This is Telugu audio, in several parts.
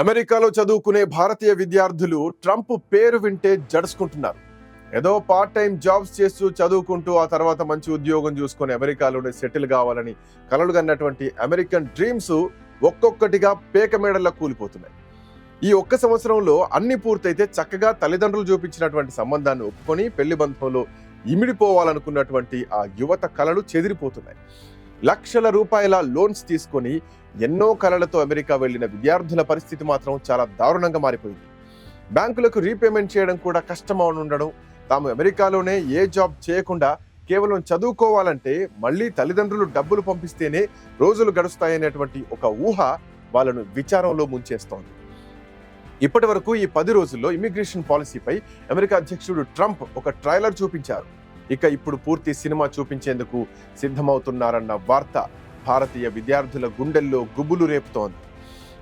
అమెరికాలో చదువుకునే భారతీయ విద్యార్థులు ట్రంప్ పేరు వింటే జడుచుకుంటున్నారు. ఏదో పార్ట్ టైం జాబ్స్ చేస్తూ చదువుకుంటూ ఆ తర్వాత మంచి ఉద్యోగం చూసుకొని అమెరికాలోనే సెటిల్ కావాలని కలలు కన్నటువంటి అమెరికన్ డ్రీమ్స్ ఒక్కొక్కటిగా పేక మేడల్లో కూలిపోతున్నాయి. ఈ ఒక్క సంవత్సరంలో అన్ని పూర్తయితే చక్కగా తల్లిదండ్రులు చూపించినటువంటి సంబంధాన్ని ఒప్పుకొని పెళ్ళి బంధంలో ఇమిడిపోవాలనుకున్నటువంటి ఆ యువత కళలు చెదిరిపోతున్నాయి. లక్షల రూపాయల లోన్స్ తీసుకొని ఎన్నో కళలతో అమెరికా వెళ్ళిన విద్యార్థుల పరిస్థితి మాత్రం చాలా దారుణంగా మారిపోయింది. బ్యాంకులకు రీపేమెంట్ చేయడం కూడా కష్టం ఉండడం తాము అమెరికాలోనే ఏ జాబ్ చేయకుండా కేవలం చదువుకోవాలంటే మళ్ళీ తల్లిదండ్రులు డబ్బులు పంపిస్తేనే రోజులు గడుస్తాయనేటువంటి ఒక ఊహ వాళ్ళను విచారంలో ముంచేస్తోంది. ఇప్పటి వరకు ఈ పది రోజుల్లో ఇమిగ్రేషన్ పాలసీపై అమెరికా అధ్యక్షుడు ట్రంప్ ఒక ట్రైలర్ చూపించారు. ఇక ఇప్పుడు పూర్తి సినిమా చూపించేందుకు సిద్ధమవుతున్నారన్న వార్త భారతీయ విద్యార్థుల గుండెల్లో గుబులు రేపుతోంది.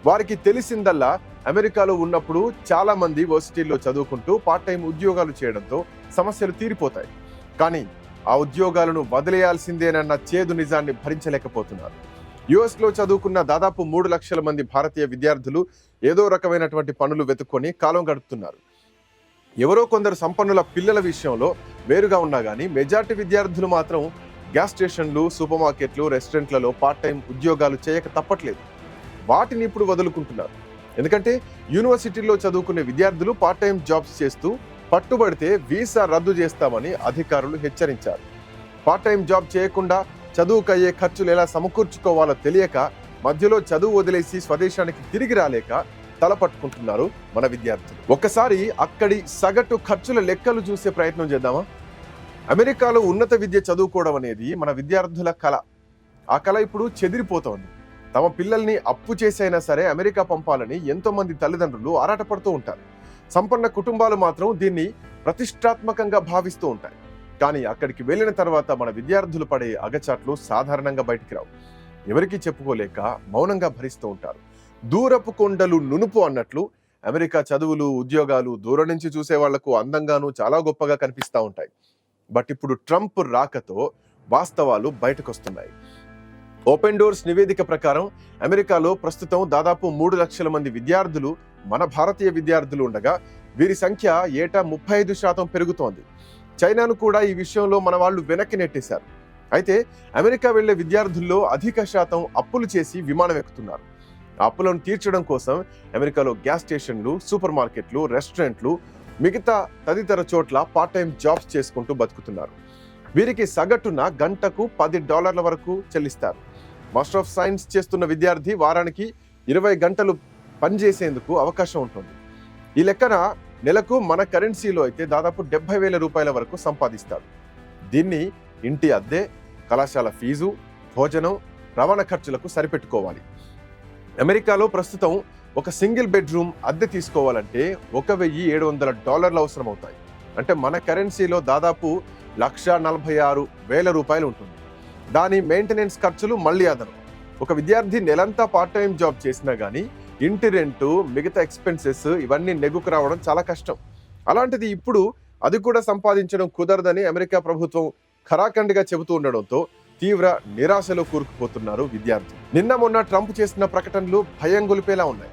వారికి తెలిసిందల్లా అమెరికాలో ఉన్నప్పుడు చాలా మంది వర్సిటీల్లో చదువుకుంటూ పార్ట్ టైం ఉద్యోగాలు చేయడంతో సమస్యలు తీరిపోతాయి. కానీ ఆ ఉద్యోగాలను వదిలేయాల్సిందేనన్న చేదు నిజాన్ని భరించలేకపోతున్నారు. యుఎస్లో చదువుకున్న దాదాపు మూడు లక్షల మంది భారతీయ విద్యార్థులు ఏదో రకమైనటువంటి పనులు వెతుక్కొని కాలం గడుపుతున్నారు. ఎవరో కొందరు సంపన్నుల పిల్లల విషయంలో వేరుగా ఉన్నా కానీ మెజార్టీ విద్యార్థులు మాత్రం గ్యాస్ స్టేషన్లు సూపర్ మార్కెట్లు రెస్టారెంట్లలో పార్ట్ టైం ఉద్యోగాలు చేయక తప్పట్లేదు. వాటిని ఇప్పుడు వదులుకుంటున్నారు. ఎందుకంటే యూనివర్సిటీల్లో చదువుకునే విద్యార్థులు పార్ట్ టైం జాబ్స్ చేస్తూ పట్టుబడితే వీసా రద్దు చేస్తామని అధికారులు హెచ్చరించారు. పార్ట్ టైం జాబ్ చేయకుండా చదువుకయ్యే ఖర్చులు ఎలా సమకూర్చుకోవాలో తెలియక మధ్యలో చదువు వదిలేసి స్వదేశానికి తిరిగి రాలేక తలపట్టుకుంటున్నారు మన విద్యార్థులు. ఒక్కసారి అక్కడి సగటు ఖర్చుల లెక్కలు చూసే ప్రయత్నం చేద్దామా? అమెరికాలో ఉన్నత విద్య చదువుకోవడం అనేది మన విద్యార్థుల కళ. ఆ కళ ఇప్పుడు చెదిరిపోతోంది. తమ పిల్లల్ని అప్పు చేసైనా సరే అమెరికా పంపాలని ఎంతో మంది తల్లిదండ్రులు ఆరాటపడుతూ ఉంటారు. సంపన్న కుటుంబాలు మాత్రం దీన్ని ప్రతిష్టాత్మకంగా భావిస్తూ ఉంటాయి. కానీ అక్కడికి వెళ్ళిన తర్వాత మన విద్యార్థులు పడే అగచాట్లు సాధారణంగా బయటికి రావు. ఎవరికీ చెప్పుకోలేక మౌనంగా భరిస్తూ ఉంటారు. దూరపు కొండలు నునుపు అన్నట్లు అమెరికా చదువులు ఉద్యోగాలు దూరం నుంచి చూసే వాళ్ళకు అందంగాను చాలా గొప్పగా కనిపిస్తూ ఉంటాయి. బట్ ఇప్పుడు ట్రంప్ రాకతో వాస్తవాలు బయటకు వస్తున్నాయి ఓపెన్ డోర్స్ నివేదిక ప్రకారం అమెరికాలో ప్రస్తుతం దాదాపు మూడు లక్షల మంది విద్యార్థులు మన భారతీయ విద్యార్థులు ఉండగా వీరి సంఖ్య ఏటా ముప్పై ఐదు శాతం పెరుగుతోంది. చైనాను కూడా ఈ విషయంలో మన వాళ్ళు వెనక్కి నెట్టేశారు. అయితే అమెరికా వెళ్ళే విద్యార్థుల్లో అధిక శాతం అప్పులు చేసి విమానం ఎక్కుతున్నారు. అప్పులను తీర్చడం కోసం అమెరికాలో గ్యాస్ స్టేషన్లు సూపర్ మార్కెట్లు రెస్టారెంట్లు మిగతా తదితర చోట్ల పార్ట్ టైం జాబ్స్ చేసుకుంటూ బతుకుతున్నారు. వీరికి సగటున గంటకు పది డాలర్ల వరకు చెల్లిస్తారు. మాస్టర్ ఆఫ్ సైన్స్ చేస్తున్న విద్యార్థి వారానికి ఇరవై గంటలు పనిచేసేందుకు అవకాశం ఉంటుంది. ఈ లెక్కన నెలకు మన కరెన్సీలో అయితే దాదాపు డెబ్బై వేల రూపాయల వరకు సంపాదిస్తాడు దీన్ని ఇంటి అద్దె కళాశాల ఫీజు భోజనం రవాణా ఖర్చులకు సరిపెట్టుకోవాలి. అమెరికాలో ప్రస్తుతం ఒక సింగిల్ బెడ్రూమ్ అద్దె తీసుకోవాలంటే ఒక వెయ్యి ఏడు వందల డాలర్లు అవసరం అవుతాయి అంటే మన కరెన్సీలో దాదాపు లక్ష నలభై ఆరు వేల రూపాయలు ఉంటుంది. దాని మెయింటెనెన్స్ ఖర్చులు మళ్ళీ అదనం. ఒక విద్యార్థి నెలంతా పార్ట్ టైం జాబ్ చేసినా కానీ ఇంటి రెంటు మిగతా ఎక్స్పెన్సెస్ ఇవన్నీ నెగ్గుకు రావడం చాలా కష్టం. అలాంటిది ఇప్పుడు అది కూడా సంపాదించడం కుదరదని అమెరికా ప్రభుత్వం ఖరాఖండిగా చెబుతూ ఉండడంతో తీవ్ర నిరాశలో కూరుకుపోతున్నారు విద్యార్థులు. నిన్న మొన్న ట్రంప్ చేసిన ప్రకటనలు భయం గొలిపేలా ఉన్నాయి.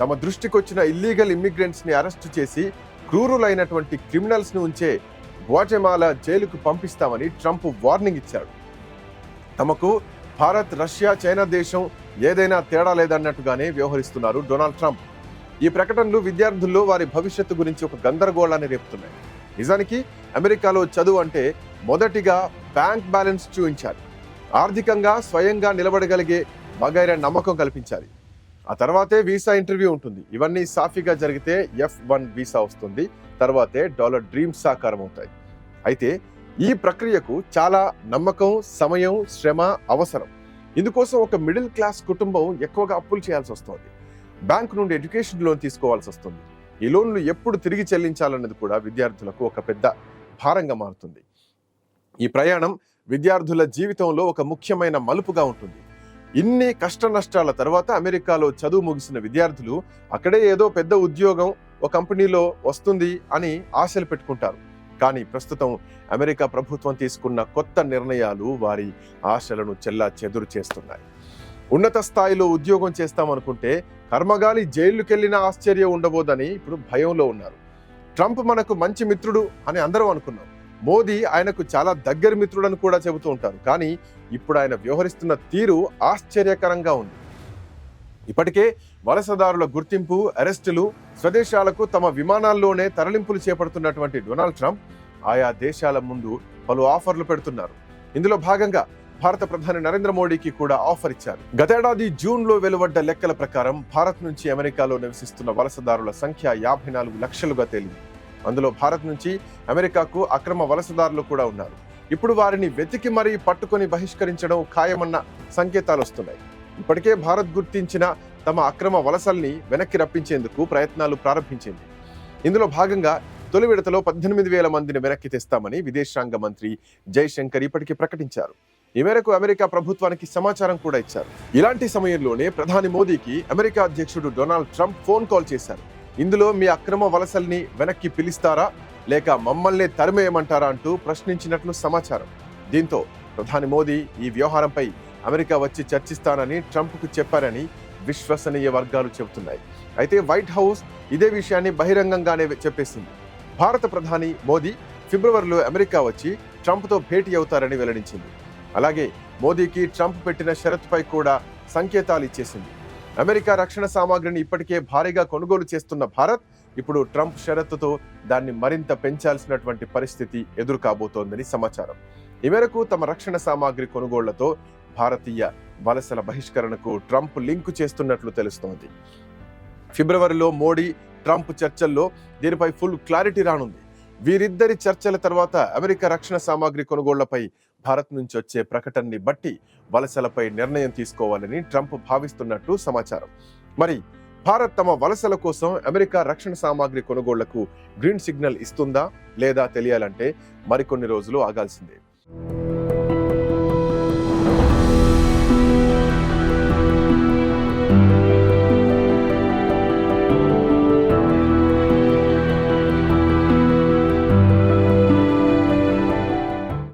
తమ దృష్టికొచ్చిన ఇల్లీగల్ ఇమ్మిగ్రెంట్స్ని అరెస్టు చేసి క్రూరులైనటువంటి క్రిమినల్స్ని ఉంచే గ్వాటెమాలా జైలుకు పంపిస్తామని ట్రంప్ వార్నింగ్ ఇచ్చాడు. తమకు భారత్ రష్యా చైనా దేశం ఏదైనా తేడా లేదన్నట్టుగానే వ్యవహరిస్తున్నారు డొనాల్డ్ ట్రంప్. ఈ ప్రకటనలు విద్యార్థుల్లో వారి భవిష్యత్తు గురించి ఒక గందరగోళాన్ని రేపుతున్నాయి. నిజానికి అమెరికాలో చదువు అంటే మొదటిగా బ్యాంక్ బ్యాలెన్స్ చూపించాలి. ఆర్థికంగా స్వయంగా నిలబడగలిగే వగైరా నమ్మకం కల్పించాలి. ఆ తర్వాతే వీసా ఇంటర్వ్యూ ఉంటుంది. ఇవన్నీ సాఫీగా జరిగితే ఎఫ్ వన్ వీసా వస్తుంది. తర్వాతే డాలర్ డ్రీమ్స్ సాకారం అవుతాయి. అయితే ఈ ప్రక్రియకు చాలా నమ్మకం సమయం శ్రమ అవసరం. ఇందుకోసం ఒక మిడిల్ క్లాస్ కుటుంబం ఎక్కువగా అప్పులు చేయాల్సి వస్తుంది. బ్యాంక్ నుండి ఎడ్యుకేషన్ లోన్ తీసుకోవాల్సి వస్తుంది. ఈ లోన్లు ఎప్పుడు తిరిగి చెల్లించాలన్నది కూడా విద్యార్థులకు ఒక పెద్ద భారంగా మారుతుంది. ఈ ప్రయాణం విద్యార్థుల జీవితంలో ఒక ముఖ్యమైన మలుపుగా ఉంటుంది. ఇన్ని కష్ట నష్టాల తర్వాత అమెరికాలో చదువు ముగిసిన విద్యార్థులు అక్కడే ఏదో పెద్ద ఉద్యోగం ఒక కంపెనీలో వస్తుంది అని ఆశలు పెట్టుకుంటారు. కానీ ప్రస్తుతం అమెరికా ప్రభుత్వం తీసుకున్న కొత్త నిర్ణయాలు వారి ఆశలను చెల్లా చెదురు చేస్తున్నాయి. ఉన్నత స్థాయిలో ఉద్యోగం చేస్తామనుకుంటే కర్మగాలి జైలుకెళ్ళినా ఆశ్చర్యం ఉండబోదని ఇప్పుడు భయంలో ఉన్నారు. ట్రంప్ మనకు మంచి మిత్రుడు అని అందరం అనుకున్నాం. మోదీ ఆయనకు చాలా దగ్గర మిత్రుడని కూడా చెబుతూ ఉంటారు. కానీ ఇప్పుడు ఆయన వ్యవహరిస్తున్న తీరు ఆశ్చర్యకరంగా ఉంది. ఇప్పటికే వలసదారుల గుర్తింపు అరెస్టులు స్వదేశాలకు తమ విమానాల్లోనే తరలింపులు చేపడుతున్నటువంటి డొనాల్డ్ ట్రంప్ ఆయా దేశాల ముందు పలు ఆఫర్లు పెడుతున్నారు. ఇందులో భాగంగా భారత ప్రధాని నరేంద్ర మోడీకి కూడా ఆఫర్ ఇచ్చారు. గతేడాది జూన్లో వెలువడ్డ లెక్కల ప్రకారం భారత్ నుంచి అమెరికాలో నివసిస్తున్న వలసదారుల సంఖ్య యాభై నాలుగు లక్షలుగా తేలింది. అందులో భారత్ నుంచి అమెరికాకు అక్రమ వలసదారులు కూడా ఉన్నారు. ఇప్పుడు వారిని వెతికి మరీ పట్టుకొని బహిష్కరించడం ఖాయమన్న సంకేతాలు వస్తున్నాయి. ఇప్పటికే భారత్ గుర్తించిన తమ అక్రమ వలసల్ని వెనక్కి రప్పించేందుకు ప్రయత్నాలు ప్రారంభించింది. ఇందులో భాగంగా తొలి విడతలో పద్దెనిమిది వేల మందిని వెనక్కి తెస్తామని విదేశాంగ మంత్రి జైశంకర్ ఇప్పటికీ ప్రకటించారు. ఈ మేరకు అమెరికా ప్రభుత్వానికి సమాచారం కూడా ఇచ్చారు. ఇలాంటి సమయంలోనే ప్రధాని మోదీకి అమెరికా అధ్యక్షుడు డొనాల్డ్ ట్రంప్ ఫోన్ కాల్ చేశారు. ఇందులో మీ అక్రమ వలసల్ని వెనక్కి పిలుస్తారా? లేక మమ్మల్ని తరిమేయమంటారా అంటూ ప్రశ్నించినట్లు సమాచారం. దీంతో ప్రధాని మోదీ ఈ వ్యవహారంపై అమెరికా వచ్చి చర్చిస్తానని ట్రంప్కు చెప్పారని విశ్వసనీయ వర్గాలు చెబుతున్నాయి. అయితే వైట్ హౌస్ ఇదే విషయాన్ని బహిరంగంగానే చెప్పేసింది. భారత ప్రధాని మోదీ ఫిబ్రవరిలో అమెరికా వచ్చి ట్రంప్తో భేటీ అవుతారని వెల్లడించింది. అలాగే మోదీకి ట్రంప్ పెట్టిన షరతుపై కూడా సంకేతాలు ఇచ్చేసింది. అమెరికా రక్షణ సామాగ్రిని ఇప్పటికే భారీగా కొనుగోలు చేస్తున్న భారత్ ఇప్పుడు ట్రంప్ షరతుతో దాన్ని మరింత పెంచాల్సినటువంటి పరిస్థితి ఎదురు కాబోతోందని సమాచారం. ఈ మేరకు తమ రక్షణ సామాగ్రి కొనుగోళ్ళతో భారతీయ వలసల బహిష్కరణకు ట్రంప్ లింకు చేస్తున్నట్లు తెలుస్తోంది. ఫిబ్రవరిలో మోడీ ట్రంప్ చర్చల్లో దీనిపై ఫుల్ క్లారిటీ రానుంది. వీరిద్దరి చర్చల తర్వాత అమెరికా రక్షణ సామాగ్రి కొనుగోళ్ళపై భారత్ నుంచి వచ్చే ప్రకటనని బట్టి వలసలపై నిర్ణయం తీసుకోవాలని ట్రంప్ భావిస్తున్నట్టు సమాచారం. మరి భారత్ తమ వలసల కోసం అమెరికా రక్షణ సామాగ్రి కొనుగోళ్ళకు గ్రీన్ సిగ్నల్ ఇస్తుందా లేదా తెలియాలంటే మరికొన్ని రోజులు ఆగాల్సిందే.